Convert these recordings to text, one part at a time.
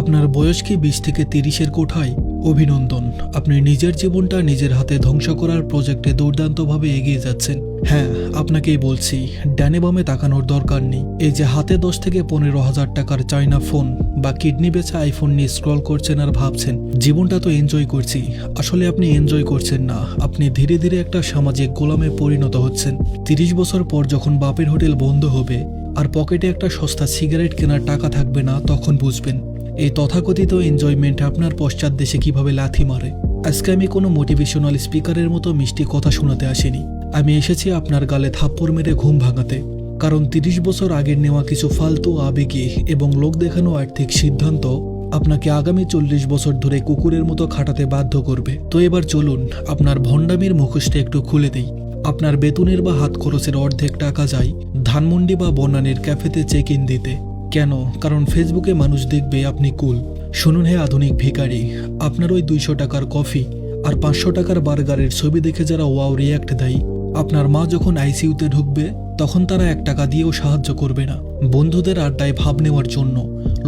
আপনার বয়স কি বিশ থেকে তিরিশের কোঠায়? অভিনন্দন। আপনি নিজের জীবনটা নিজের হাতে ধ্বংস করার প্রজেক্টে দুর্দান্তভাবে এগিয়ে যাচ্ছেন। হ্যাঁ আপনাকেই বলছি, ড্যানে বামে তাকানোর দরকার নেই। এই যে হাতে দশ থেকে পনেরো হাজার টাকার চাইনা ফোন বা কিডনি বেচা আইফোন নিয়ে স্ক্রল করছেন আর ভাবছেন, জীবনটা তো এনজয় করছি। আসলে আপনি এনজয় করছেন না, আপনি ধীরে ধীরে একটা সামাজিক গোলামে পরিণত হচ্ছেন। তিরিশ বছর পর যখন বাপের হোটেল বন্ধ হবে আর পকেটে একটা সস্তা সিগারেট কেনার টাকা থাকবে না, তখন বুঝবেন এই তথাকথিত এনজয়মেন্ট আপনার পশ্চাৎ দেশে কীভাবে লাথি মারে? আজকে আমি কোনো মোটিভেশনাল স্পিকারের মতো মিষ্টি কথা শোনাতে আসিনি। আমি এসেছি আপনার গালে থাপ্পড় মেরে ঘুম ভাঙাতে। কারণ তিরিশ বছর আগের নেওয়া কিছু ফালতু আবেগে এবং লোক দেখানো আর্থিক সিদ্ধান্ত আপনাকে আগামী চল্লিশ বছর ধরে কুকুরের মতো খাটাতে বাধ্য করবে। তো এবার চলুন আপনার ভণ্ডামির মুখোশটা একটু খুলে দিই। আপনার বেতনের বা হাত খরচের অর্ধেক টাকা যায় ধানমন্ডি বা বনানের ক্যাফেতে চেক ইন দিতে। কেন? কারণ ফেসবুকে মানুষ দেখবে আপনি কুল শুনুন হে আধুনিক ভিখারি, আপনার ওই দুইশো টাকার কফি আর পাঁচশো টাকার বার্গারের ছবি দেখে যারা ওয়াও রিয়াক্ট দেয়, আপনার মা যখন আইসিইউতে ঢুকবে, তখন তারা এক টাকা দিয়েও সাহায্য করবে না। বন্ধুদের আড্ডায় ভাব নেওয়ার জন্য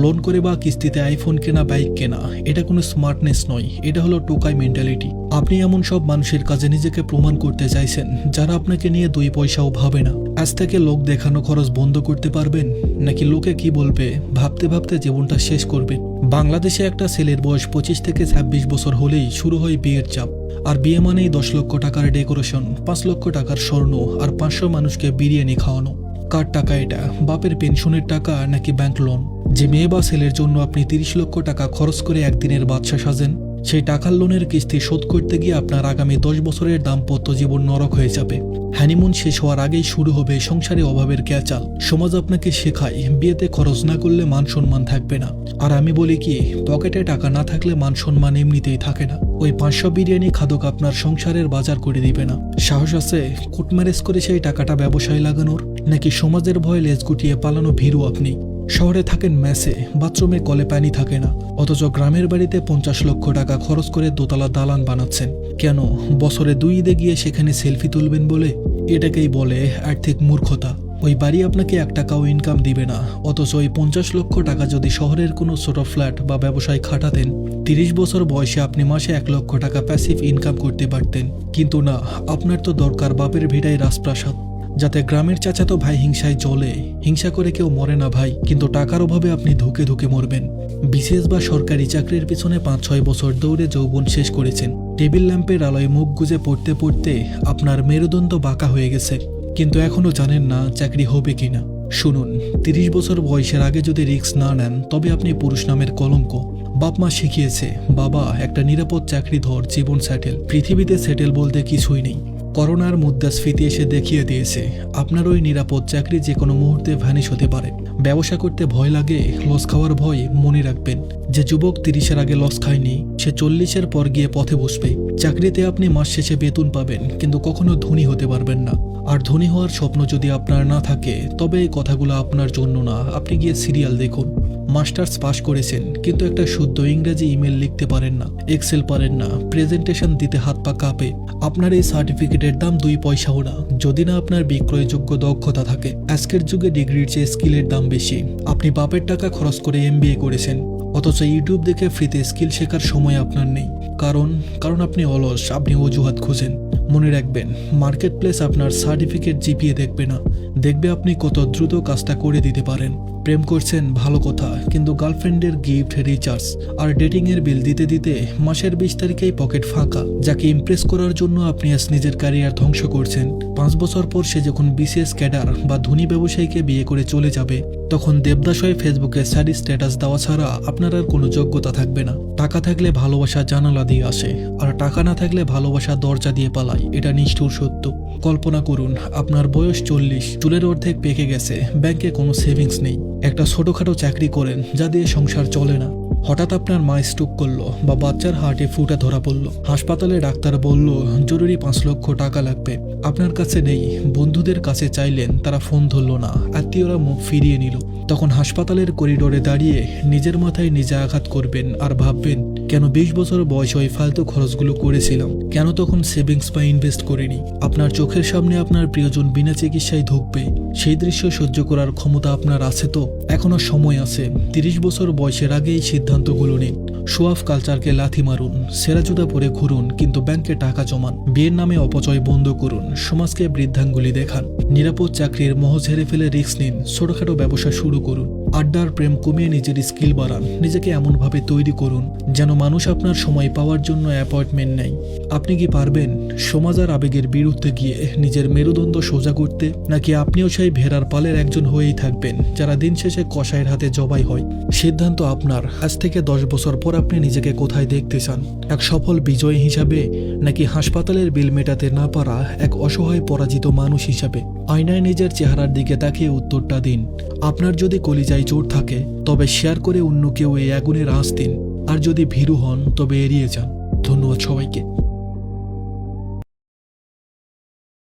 লোন করে বা কিস্তিতে আইফোন কেনা বাইক কেনা, এটা কোনো স্মার্টনেস নয়, এটা হলো টোকাই মেন্টালিটি আপনি এমন সব মানুষের কাছে নিজেকে প্রমাণ করতে চাইছেন, যারা আপনাকে নিয়ে দুই পয়সাও ভাবে না। আজ থেকে লোক দেখানো খরচ বন্ধ করতে পারবেন? নাকি লোকে কি বলবে? ভাবতে ভাবতে জীবনটা শেষ করবেন বাংলাদেশে একটা ছেলের বয়স পঁচিশ থেকে ছাব্বিশ বছর হলেই শুরু হয় বিয়ের চাপ। আর বিয়ে মানেই দশ লক্ষ টাকার ডেকোরেশন, পাঁচ লক্ষ টাকার স্বর্ণ আর পাঁচশো মানুষকে বিরিয়ানি খাওয়ানো। কার টাকা এটা? বাপের পেনশনের টাকা নাকি ব্যাংক লোন? যে মেয়ে বা ছেলের জন্য আপনি তিরিশ লক্ষ টাকা খরচ করে একদিনের বাদশা সাজেন। সেই টাকার লোনের কিস্তি শোধ করতে গিয়ে আপনার আগামী দশ বছরের দাম্পত্য জীবন নরক হয়ে যাবে। হ্যানিমুন শেষ হওয়ার আগেই শুরু হবে সংসারে অভাবের ক্যাচাল। সমাজ আপনাকে শেখায়, বিয়েতে খরচ না করলে মান সম্মান থাকবে না। আর আমি বলি কি, পকেটে টাকা না থাকলে মান সম্মান এমনিতেই থাকে না। ওই পাঁচশো বিরিয়ানি খাদক আপনার সংসারের বাজার করে দিবে না। সাহস আছে কোর্ট ম্যারেজ করে সেই টাকাটা ব্যবসায় লাগানোর? নাকি সমাজের ভয়ে লেজ গুটিয়ে পালানো ভীরু আপনি? শহরে থাকেন ম্যাসে বাথরুমে কলে পানি থাকে না। অথচ গ্রামের বাড়িতে পঞ্চাশ লক্ষ টাকা খরচ করে দোতলা দালান বানাচ্ছেন। কেন? বছরে দুই ঈদে গিয়ে সেখানে সেলফি তুলবেন বলে? এটাকেই বলে আর্থিক মূর্খতা। ওই বাড়ি আপনাকে এক টাকাও ইনকাম দিবে না। অথচ ওই পঞ্চাশ লক্ষ টাকা যদি শহরের কোনো ছোট ফ্ল্যাট বা ব্যবসায় খাটাতেন, তিরিশ বছর বয়সে আপনি মাসে এক লক্ষ টাকা প্যাসিভ ইনকাম করতে পারতেন। কিন্তু না, আপনার তো দরকার বাপের ভিটায় রাজপ্রাসাদ। যাতে গ্রামের চাচাতো ভাই হিংসায় জ্বলে হিংসা করে কেউ মরে না ভাই, কিন্তু টাকার অভাবে আপনি ধুকে ধুকে মরবেন। বিশেষ বা সরকারি চাকরির পিছনে পাঁচ ছয় বছর দৌড়ে যৌবন শেষ করেছেন। টেবিল ল্যাম্পের আলোয় মুখ গুজে পড়তে পড়তে আপনার মেরুদণ্ড বাঁকা হয়ে গেছে। কিন্তু এখনও জানেন না চাকরি হবে কিনা। শুনুন, তিরিশ বছর বয়সের আগে যদি রিক্স না নেন, তবে আপনি পুরুষ নামের কলঙ্ক। বাপ মা শিখিয়েছে, বাবা, একটা নিরাপদ চাকরি ধর জীবন সেটেল পৃথিবীতে সেটেল বলতে কিছুই নেই। করোনার মুদ্রাস্ফীতি এসে দেখিয়ে দিয়েছে। আপনার ওই নিরাপদ চাকরি যে কোনো মুহূর্তে ভ্যানিশ হতে পারে। ব্যবসা করতে ভয় লাগে, লস খাওয়ার ভয় মনে রাখবেন। যে যুবক তিরিশের আগে লস খায়নি, সে চল্লিশের পর গিয়ে পথে বসবে। চাকরিতে আপনি মাস শেষে বেতন পাবেন, কিন্তু কখনো ধনী হতে পারবেন না। আর ধনী হওয়ার স্বপ্ন যদি আপনার না থাকে, তবে এই কথাগুলো আপনার জন্য না। আপনি গিয়ে সিরিয়াল দেখুন। মাস্টার্স পাশ করেছেন, কিন্তু একটা শুদ্ধ ইংরেজি ইমেল লিখতে পারেন না এক্সেল পারেন না প্রেজেন্টেশন দিতে হাত পা কাঁপে। আপনার এই সার্টিফিকেটের দাম দুই পয়সাও না। যদি না আপনার বিক্রয়যোগ্য দক্ষতা থাকে, আজকের যুগে ডিগ্রির চেয়ে স্কিলের দাম বেশি। আপনি বাপের টাকা খরচ করে এমবিএ করেছেন, অথচ ইউটিউব দেখে ফ্রিতে স্কিল শেখার সময় আপনার নেই। কারণ কারণ আপনি অলস, আপনি অজুহাত খুঁজেন। মনে রাখবেন মার্কেট প্লেস আপনার সার্টিফিকেট জিপিয়ে দেখবে না। দেখবে আপনি কত দ্রুত কাজটা করে দিতে পারেন। প্রেম করছেন ভালো কথা, কিন্তু গার্লফ্রেন্ডের গিফট, রিচার্জ আর ডেটিং এর বিল দিতে দিতে মাসের বিশ তারিখেই পকেট ফাঁকা, যাকে ইমপ্রেস করার জন্য আপনি আজ নিজের ক্যারিয়ার ধ্বংস করছেন। পাঁচ বছর পর সে যখন বিসিএস ক্যাডার বা ধনী ব্যবসায়ীকে বিয়ে করে চলে যাবে, তখন দেবদাস হয়ে ফেসবুকে স্যারি স্ট্যাটাস দেওয়া ছাড়া আপনার আর কোনো যোগ্যতা থাকবে না। টাকা থাকলে ভালোবাসা জানালা দিয়ে আসে, আর টাকা না থাকলে ভালোবাসা দরজা দিয়ে পালায়, এটা নিষ্ঠুর সত্য। কল্পনা করুন, আপনার বয়স চল্লিশ, চুলের অর্ধেক পেকে গেছে, ব্যাংকে কোনো সেভিংস নেই। একটা ছোটোখাটো চাকরি করেন যা দিয়ে সংসার চলে না। হঠাৎ আপনার মা স্ট্রোক করল বা বাচ্চার হার্টে ফুটা ধরা পড়ল। হাসপাতালে ডাক্তার বলল, জরুরি পাঁচ লক্ষ টাকা লাগবে। আপনার কাছে নেই। বন্ধুদের কাছে চাইলেন, তারা ফোন ধরলো না। আত্মীয়রা মুখ ফিরিয়ে নিল। তখন হাসপাতালের করিডোরে দাঁড়িয়ে নিজের মাথায় নিজে আঘাত করবেন আর ভাববেন, কেন বিশ বছর বয়স হয়ে ফালতু খরচগুলো করেছিলাম? কেন তখন সেভিংস বা ইনভেস্ট করিনি? আপনার চোখের সামনে আপনার প্রিয়জন বিনা চিকিৎসায় ঢুকবে সেই দৃশ্য সহ্য করার ক্ষমতা আপনার আছে তো? এখনও সময় আছে। তিরিশ বছর বয়সের আগেই এই সিদ্ধান্তগুলো নিন। সোয়াফ কালচারকে লাথি মারুন সেরা জুতা পরে ঘুরুন, কিন্তু ব্যাংকে টাকা জমান। বিয়ের নামে অপচয় বন্ধ করুন, সমাজকে বৃদ্ধাঙ্গুলি দেখান। নিরাপদ চাকরির মোহ ঝেড়ে ফেলে রিস্ক নিন, ছোটখাটো ব্যবসা শুরু করুন, আড্ডার প্রেম কমিয়ে নিজের স্কিল বাড়ান, নিজেকে এমনভাবে তৈরি করুন যেন মানুষ আপনার সময় পাওয়ার জন্য অ্যাপয়েন্টমেন্ট নেয়। আপনি কি পারবেন সমাজ আর আবেগের বিরুদ্ধে গিয়ে নিজের মেরুদণ্ড সোজা করতে, নাকি আপনিও সেই ভেড়ার পালের একজন হয়েই থাকবেন যারা দিন শেষে কষাইয়ের হাতে জবাই হয়? সিদ্ধান্ত আপনার। আজ থেকে দশ বছর পর আপনি নিজেকে কোথায় দেখতে চান? এক সফল বিজয়ী হিসাবে, নাকি হাসপাতালের বিল মেটাতে না পারা এক অসহায় পরাজিত মানুষ হিসাবে? আয়নায় নিজের চেহারার দিকে তাকিয়ে উত্তরটা দিন। আপনার যদি কলিজায় চোট থাকে, তবে শেয়ার করে অন্য কেউ এই আগুনের আঁচ দিন। আর যদি ভীরু হন, তবে এড়িয়ে যান। ধন্যবাদ সবাইকে।